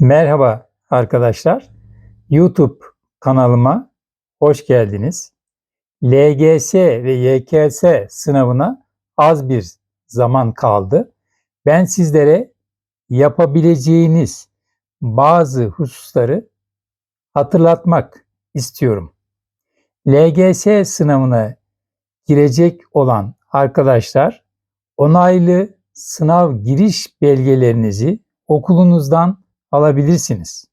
Merhaba arkadaşlar. YouTube kanalıma hoş geldiniz. LGS ve YKS sınavına az bir zaman kaldı. Ben sizlere yapabileceğiniz bazı hususları hatırlatmak istiyorum. LGS sınavına girecek olan arkadaşlar onaylı sınav giriş belgelerinizi okulunuzdan alabilirsiniz.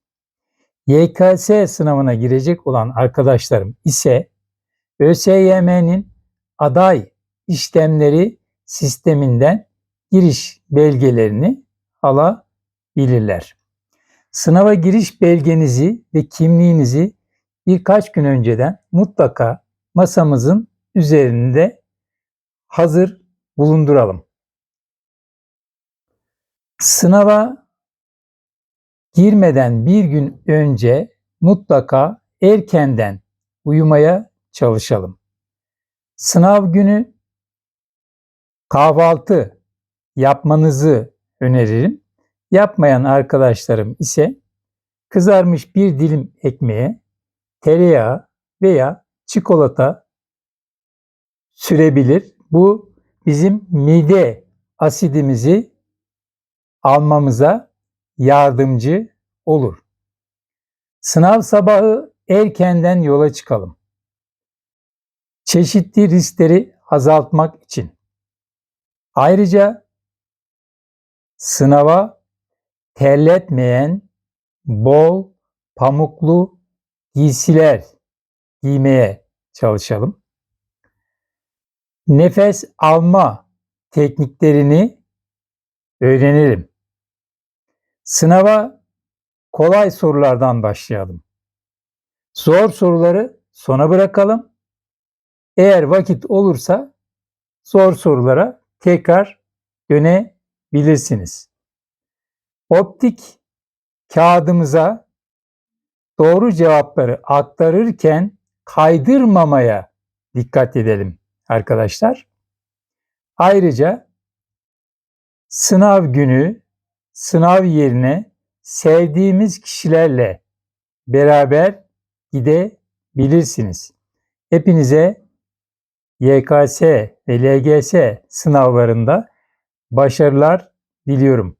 YKS sınavına girecek olan arkadaşlarım ise ÖSYM'nin aday işlemleri sisteminden giriş belgelerini alabilirler. Sınava giriş belgenizi ve kimliğinizi birkaç gün önceden mutlaka masamızın üzerinde hazır bulunduralım. Sınava girmeden bir gün önce mutlaka erkenden uyumaya çalışalım. Sınav günü kahvaltı yapmanızı öneririm. Yapmayan arkadaşlarım ise kızarmış bir dilim ekmeğe tereyağı veya çikolata sürebilir. Bu bizim mide asidimizi almamıza yardımcı olur. Sınav sabahı erkenden yola çıkalım. Çeşitli riskleri azaltmak için. Ayrıca sınava terletmeyen bol pamuklu giysiler giymeye çalışalım. Nefes alma tekniklerini öğrenelim. Sınava kolay sorulardan başlayalım. Zor soruları sona bırakalım. Eğer vakit olursa zor sorulara tekrar dönebilirsiniz. Optik kağıdımıza doğru cevapları aktarırken kaydırmamaya dikkat edelim arkadaşlar. Ayrıca sınav günü sınav yerine sevdiğimiz kişilerle beraber gidebilirsiniz. Hepinize YKS ve LGS sınavlarında başarılar diliyorum.